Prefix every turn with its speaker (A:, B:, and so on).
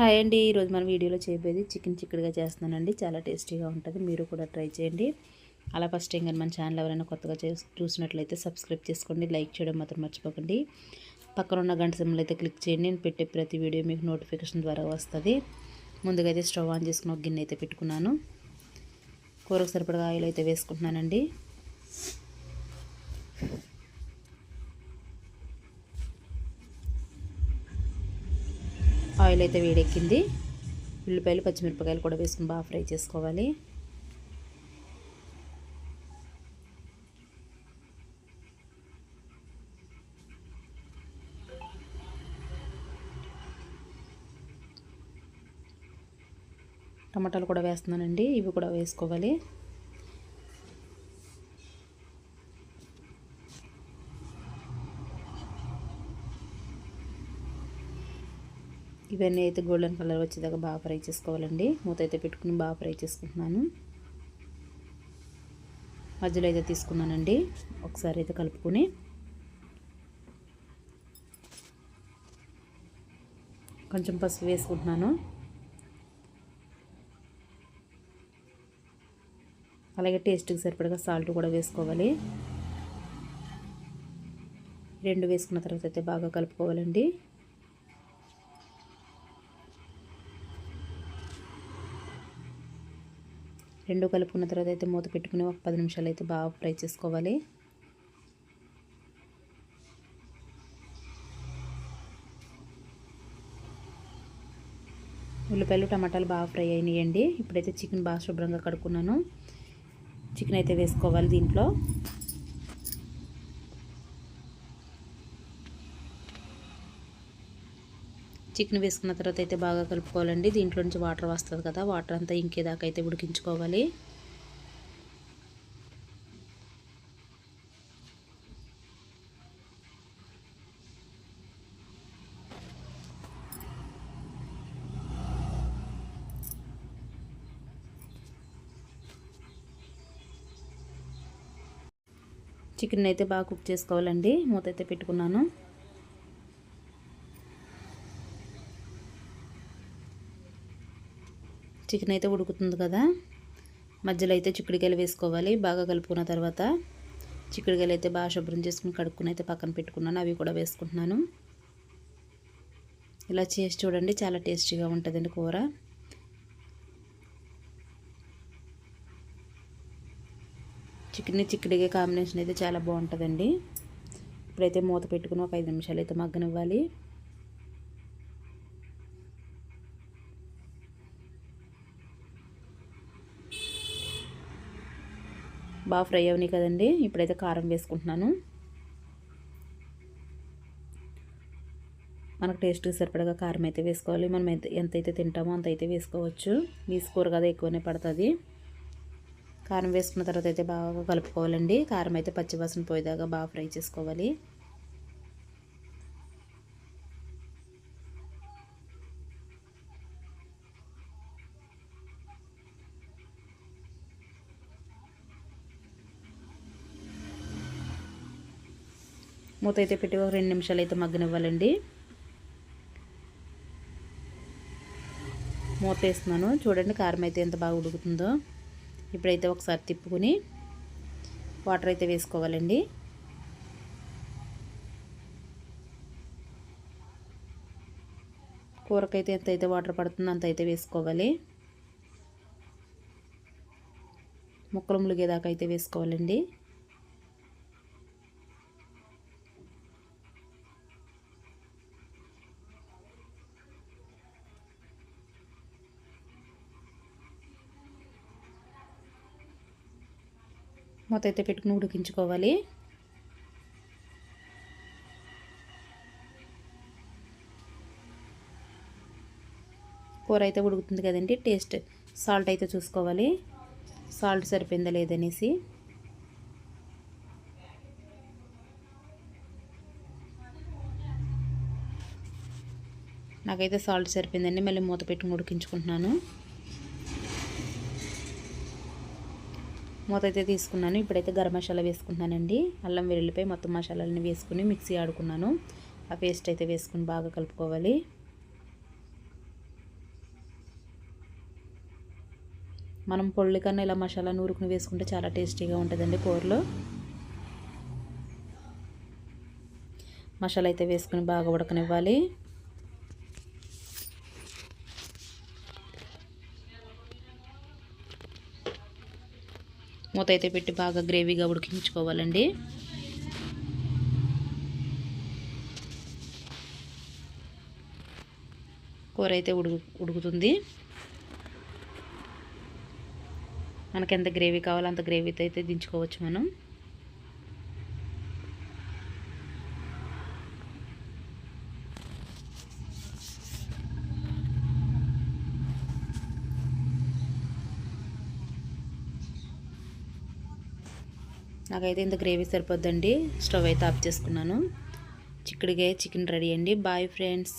A: Hi అండి. ఈరోజు మన వీడియోలో చేయబోయేది చికెన్ చిక్కడిగా చేస్తున్నానండి. చాలా టేస్టీగా ఉంటుంది. మీరు కూడా ట్రై చేయండి. అలా ఫస్ట్ టైం కానీ మన ఛానల్ ఎవరైనా కొత్తగా చూసినట్లయితే సబ్స్క్రైబ్ చేసుకోండి. లైక్ చేయడం మాత్రం మర్చిపోకండి. పక్కన ఉన్న గంట సింబల్ అయితే క్లిక్ చేయండి. నేను పెట్టే ప్రతి వీడియో మీకు నోటిఫికేషన్ ద్వారా వస్తుంది. ముందుగా అయితే స్టవ్ ఆన్ చేసుకుని ఒక గిన్నె అయితే పెట్టుకున్నాను. కూరకు సరిపడగా ఆయిల్ అయితే వేసుకుంటున్నానండి. ఆయిల్ అయితే వేడెక్కింది. ఉల్లిపాయలు పచ్చిమిరపకాయలు కూడా వేసుకుని బాగా ఫ్రై చేసుకోవాలి. టమాటాలు కూడా వేస్తున్నానండి. ఇవి కూడా వేసుకోవాలి. ఇవన్నీ అయితే గోల్డెన్ కలర్ వచ్చేదాకా బాగా ఫ్రై చేసుకోవాలండి. మూత అయితే పెట్టుకుని బాగా ఫ్రై చేసుకుంటున్నాను. మధ్యలో అయితే తీసుకున్నానండి. ఒకసారి అయితే కలుపుకొని. కొంచెం పసుపు వేసుకుంటున్నాను. అలాగే టేస్ట్కి సరిపడగా సాల్ట్ కూడా వేసుకోవాలి. రెండు వేసుకున్న తర్వాత అయితే బాగా కలుపుకోవాలండి. రెండు కలుపుకున్న తర్వాత అయితే మూత పెట్టుకుని ఒక పది నిమిషాలు అయితే బాగా ఫ్రై చేసుకోవాలి. ఉల్లిపాయలు టమాటాలు బాగా ఫ్రై అయినాయండి. ఇప్పుడైతే చికెన్ బాగా శుభ్రంగా కడుక్కున్నాను. చికెన్ అయితే వేసుకోవాలి దీంట్లో. చికెన్ వేసుకున్న తర్వాత అయితే బాగా కలుపుకోవాలండి. దీంట్లో నుంచి వాటర్ వస్తుంది కదా వాటర్ అంతా ఇంకేదాకా అయితే ఉడికించుకోవాలి. చికెన్ అయితే బాగా కుక్ చేసుకోవాలండి. మూత అయితే పెట్టుకున్నాను. చికెన్ అయితే ఉడుకుతుంది కదా. మధ్యలో అయితే చిక్కుడుకాయలు వేసుకోవాలి. బాగా కలుపుకున్న తర్వాత చిక్కుడుకాయలు అయితే బాగా శుభ్రం చేసుకుని కడుక్కుని అయితే పక్కన పెట్టుకున్నాను. అవి కూడా వేసుకుంటున్నాను. ఇలా చేసి చూడండి చాలా టేస్టీగా ఉంటుందండి కూర. చికెన్ చిక్కుడిగా కాంబినేషన్ అయితే చాలా బాగుంటుందండి. ఇప్పుడైతే మూత పెట్టుకుని ఒక ఐదు నిమిషాలు అయితే మగ్గనివ్వాలి. బాగా ఫ్రై అవనాయి కదండి. ఇప్పుడైతే కారం వేసుకుంటున్నాను. మనకు టేస్ట్కి సరిపడగా కారం అయితే వేసుకోవాలి. మనం ఎంత ఎంతైతే తింటామో అంత అయితే వేసుకోవచ్చు తీసుకోరు కదా ఎక్కువనే పడుతుంది. కారం వేసుకున్న తర్వాత అయితే బాగా కలుపుకోవాలండి. కారం అయితే పచ్చివాసన పోయేదాకా బాగా ఫ్రై చేసుకోవాలి. మూత అయితే పెట్టి ఒక రెండు నిమిషాలు అయితే మగ్గనివ్వాలండి. మూత వేస్తున్నాను చూడండి కారం అయితే ఎంత బాగా ఉడుకుతుందో. ఇప్పుడైతే ఒకసారి తిప్పుకుని వాటర్ అయితే వేసుకోవాలండి. కూరకైతే ఎంత అయితే వాటర్ పడుతుందో అంత అయితే వేసుకోవాలి. ముక్కలు ములిగేదాకా అయితే వేసుకోవాలండి. మూత అయితే పెట్టుకుని ఉడికించుకోవాలి. కూర అయితే ఉడుకుతుంది కదండి టేస్ట్ సాల్ట్ అయితే చూసుకోవాలి. సాల్ట్ సరిపోయిందా లేదనేసి నాకైతే సాల్ట్ సరిపోయిందండి మళ్ళీ మూత పెట్టుకుని ఉడికించుకుంటున్నాను. మూత అయితే తీసుకున్నాను. ఇప్పుడైతే గరం మసాలా వేసుకుంటున్నానండి. అల్లం వెల్లుల్లిపై మొత్తం మసాలాలని వేసుకుని మిక్సీ ఆడుకున్నాను. ఆ పేస్ట్ అయితే వేసుకుని బాగా కలుపుకోవాలి. మనం పొళ్ళి కన్నా ఇలా మసాలా నూరుకుని వేసుకుంటే చాలా టేస్టీగా ఉంటుందండి కూరలు. మసాలా అయితే వేసుకుని బాగా ఉడకనివ్వాలి. మూత అయితే పెట్టి బాగా గ్రేవీగా ఉడికించుకోవాలండి. కూర అయితే ఉడుకు ఉడుకుతుంది. మనకి ఎంత గ్రేవీ కావాలో అంత గ్రేవీతో అయితే దించుకోవచ్చు మనం. నాకైతే ఇంత గ్రేవీ సరిపోద్దండి. స్టవ్ అయితే ఆఫ్ చేసుకున్నాను. చిక్కుడుగా చికెన్ రెడీ అండి. Bye friends.